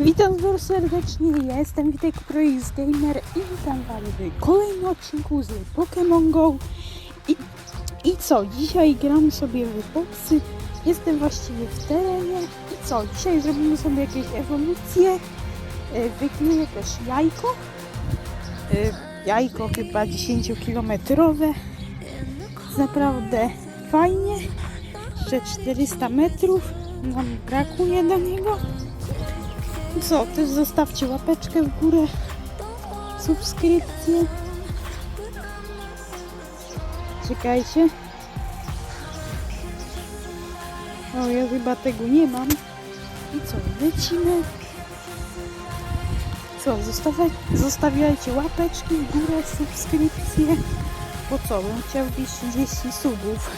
Witam Was serdecznie, jestem Witek Projekt Gamer i witam Was w kolejnym odcinku z Pokémon Go. I, I co, dzisiaj gramy sobie w boksy, jestem właściwie w terenie. I co, dzisiaj zrobimy sobie jakieś ewolucje E, Wykluję też jajko. E, Jajko chyba 10-kilometrowe Jest naprawdę fajnie Jeszcze 400 metrów nam brakuje do niego co, też zostawcie łapeczkę w górę, subskrypcję. Czekajcie. O, ja chyba tego nie mam. I co, lecimy. Co, zostawiaj, zostawiajcie łapeczki w górę, subskrypcję. Bo co, bym chciał wbić 30 subów.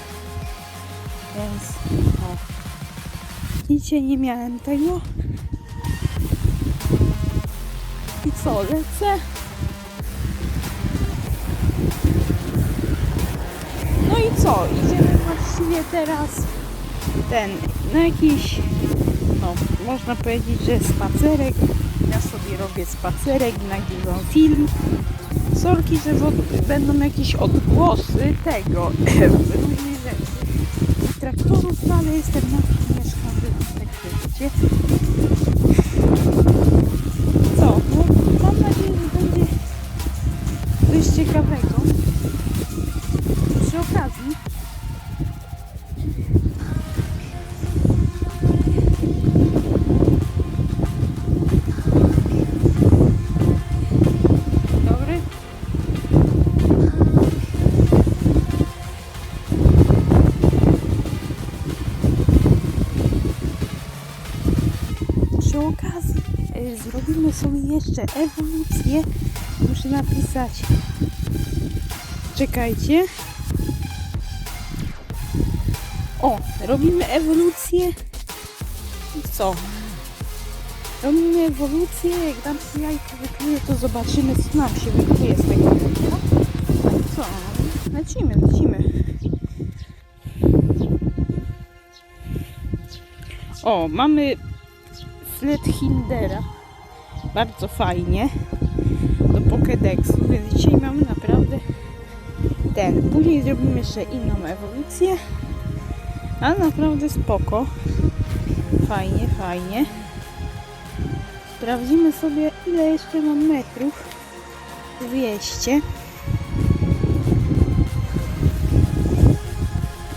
Więc, o. Dzisiaj nie miałem tego. Co, lecę? No i co? Idziemy właściwie teraz ten, na jakiś, no, można powiedzieć, że spacerek. Ja sobie robię spacerek, nagrywam film. Sorki, że będą jakieś odgłosy tego, różnych rzeczy. I traktorów, no ale jestem na wsi, mieszkam tak. Jeszcze ewolucję. Muszę napisać. Czekajcie. O, robimy ewolucję. Co? Robimy ewolucję. Jak dam się jajko wykluje, to zobaczymy, co nam się wykluje z tego jajka. Co? Lecimy, lecimy. O, mamy Flethildera. Bardzo fajnie. Do Pokédexu, więc dzisiaj mamy naprawdę ten. Później zrobimy jeszcze inną ewolucję. A naprawdę spoko. Fajnie, fajnie. Sprawdzimy sobie ile jeszcze mam metrów. 200.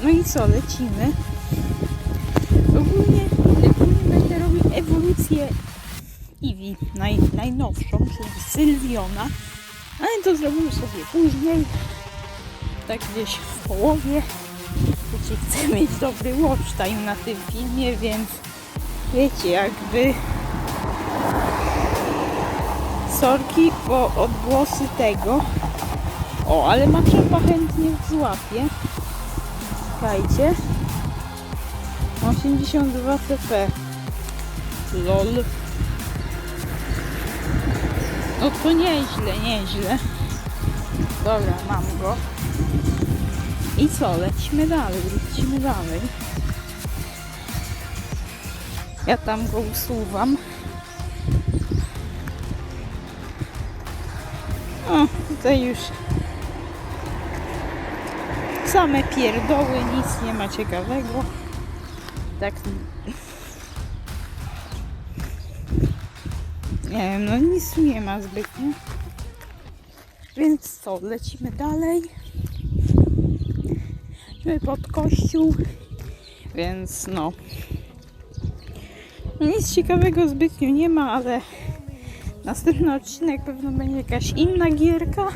No i co, lecimy. Ogólnie, ogólnie będę robił ewolucję Eevee, naj, najnowszą, czyli Sylwiona. Ale to zrobimy sobie później. Tak gdzieś w połowie. Wiecie, chcę mieć dobry watch time na tym filmie, więc wiecie, jakby sorki, bo odgłosy tego. O, ale maczapa chętnie złapie. Czekajcie. 82 CP. LOL. No to nieźle, nieźle. Dobra, mam go. I co? Lecimy dalej, lecimy dalej. Ja tam go usuwam. O, tutaj już same pierdoły, nic nie ma ciekawego. Tak nie wiem, no nic nie ma zbytnio. Więc co, lecimy dalej. Idziemy pod kościół. Więc no. Nic ciekawego zbytnio nie ma, ale następny odcinek pewno będzie jakaś inna gierka.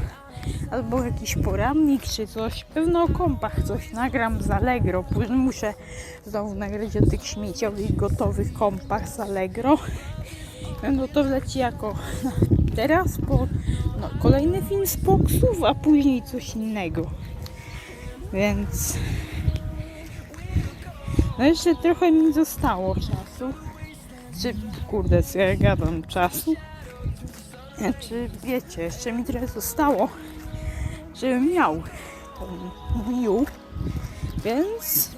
Albo jakiś poramnik czy coś. Pewno o kompach coś nagram z Allegro. Później muszę znowu nagrać o tych śmieciowych, gotowych kompach z Allegro. No to leci jako teraz, bo no, kolejny film z boksów, a później coś innego. Więc no jeszcze trochę mi zostało czasu. Czy kurde, co ja gadam czasu? Czy wiecie, jeszcze mi trochę zostało, żebym miał tą Wii. Więc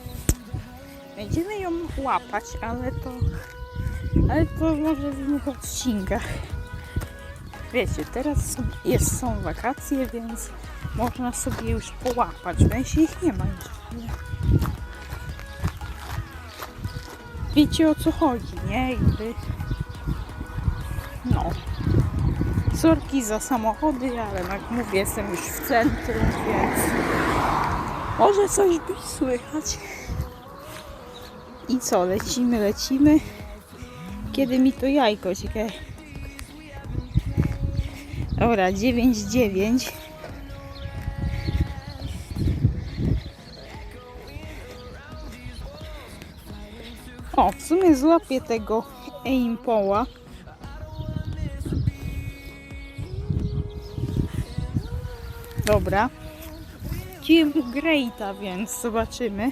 będziemy ją łapać, ale to Ale to może w innych odcinkach. Wiecie, teraz jest, są wakacje, więc można sobie już połapać. W sensie ich nie ma. Wiecie o co chodzi, nie? Jakby... No. Sorki za samochody, ale jak mówię, jestem już w centrum, więc może coś być słychać. I co, lecimy, lecimy. Kiedy mi to jajko ciekawe. Dobra, 9,9. O, w sumie złapię tego Aimpoła. Dobra. Team Greata, więc zobaczymy,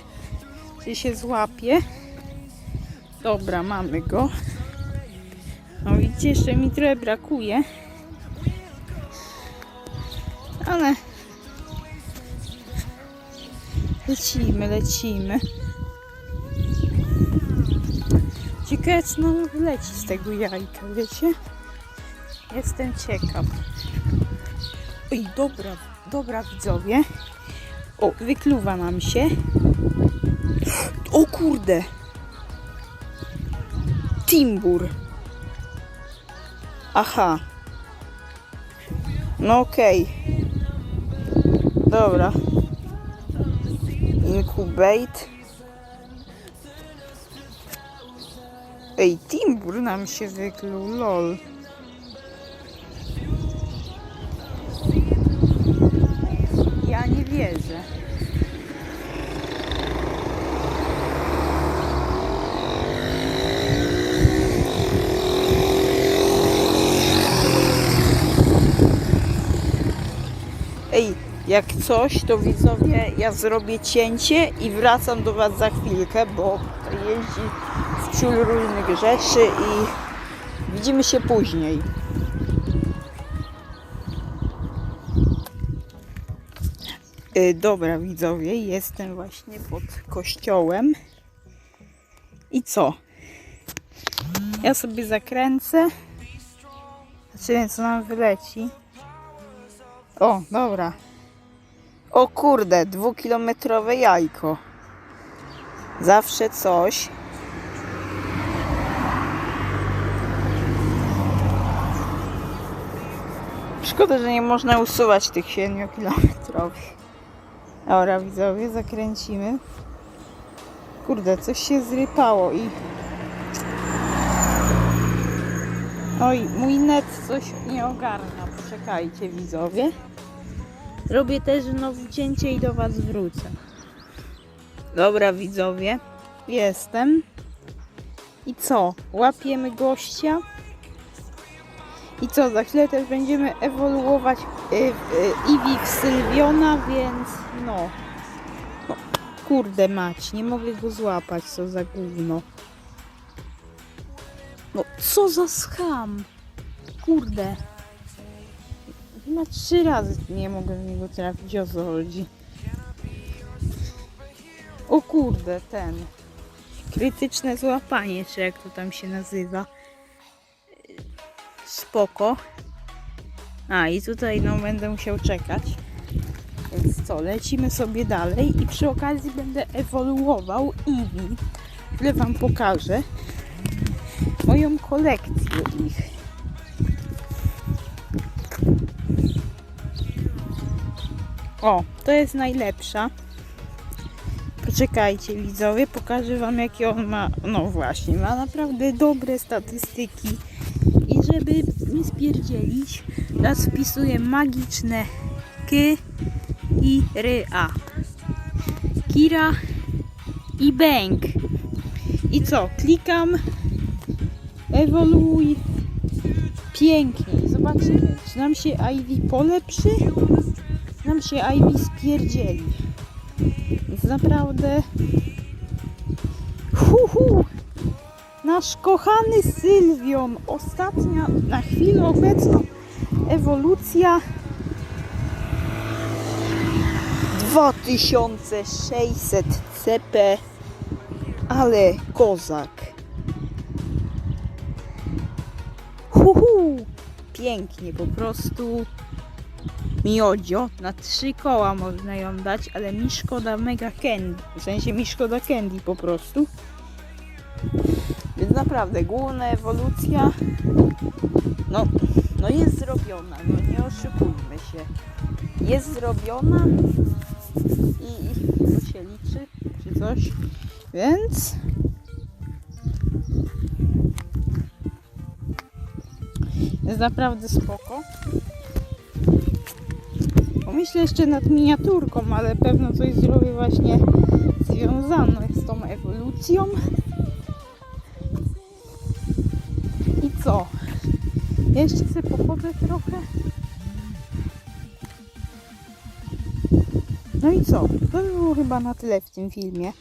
czy się złapie. Dobra, mamy go. No widzicie, jeszcze mi trochę brakuje. Ale lecimy, lecimy. Ciekawe, co nam wleci z tego jajka, wiecie? Jestem ciekaw. Oj, dobra, dobra widzowie. O, wykluwa nam się. O kurde. Timbur. Aha. No okej. Dobra. Incubate. Ej, Timbur nam się wykluł, lol. Ja nie wierzę. Ej, jak coś, to widzowie, ja zrobię cięcie i wracam do Was za chwilkę, bo jeździ w ciul różnych rzeczy i widzimy się później. Y, Dobra, widzowie, jestem właśnie pod kościołem. I co? Ja sobie zakręcę. Zobaczymy, co nam wyleci. O, dobra. O kurde, dwukilometrowe jajko. Zawsze coś. Szkoda, że nie można usuwać tych 7 kilometrowych. Dobra, widzowie, zakręcimy. Kurde, coś się zrypało i... Oj, mój net coś nie ogarnia. Poczekajcie, widzowie. Robię też znowu cięcie i do Was wrócę. Dobra, widzowie. Jestem. I co? Łapiemy gościa. I co? Za chwilę też będziemy ewoluować y, y, Eevee w Sylwiona, więc no. no. Kurde mać, nie mogę go złapać, co za gówno. No, co za scham. Kurde. Na trzy razy nie mogę w niego trafić, o co chodzi. O kurde, ten. Krytyczne złapanie, czy jak to tam się nazywa. Spoko. A i tutaj no będę musiał czekać. Więc co, lecimy sobie dalej i przy okazji będę ewoluował Eevee. Tyle wam pokażę moją kolekcję ich. O, to jest najlepsza. Poczekajcie widzowie, pokażę wam jakie on ma, no właśnie, ma naprawdę dobre statystyki. I żeby nie spierdzielić, teraz wpisuję magiczne K i R A. Kira i Bang. I co? Klikam ewoluuj pięknie. Zobaczymy, czy nam się Ivy polepszy, nam się Ivy spierdzieli. Więc naprawdę hu, hu. nasz kochany Sylwion, ostatnia na chwilę obecną ewolucja 2600 CP ale kozak Uhuhu! Pięknie, po prostu miodzio. Na trzy koła można ją dać, ale mi szkoda mega candy. W sensie mi szkoda candy po prostu. Więc naprawdę, główna ewolucja no, no jest zrobiona, no nie oszukujmy się. Jest zrobiona i i to się liczy, czy coś. Więc jest naprawdę spoko. Pomyślę jeszcze nad miniaturką, ale pewno coś zrobię właśnie związane z tą ewolucją. I co? Jeszcze sobie pochodzę trochę. No i co? To by było chyba na tyle w tym filmie.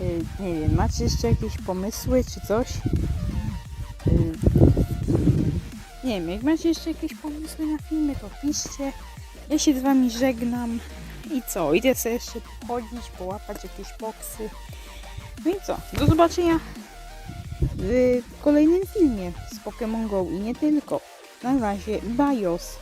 Yy, nie wiem, macie jeszcze jakieś pomysły czy coś? Yy, nie wiem, jak macie jeszcze jakieś pomysły na filmy, to piszcie. Ja się z wami żegnam. I co? Idę sobie jeszcze pochodzić, połapać jakieś boksy. No i co? Do zobaczenia w kolejnym filmie z Pokémon Go i nie tylko. Na razie, bajos.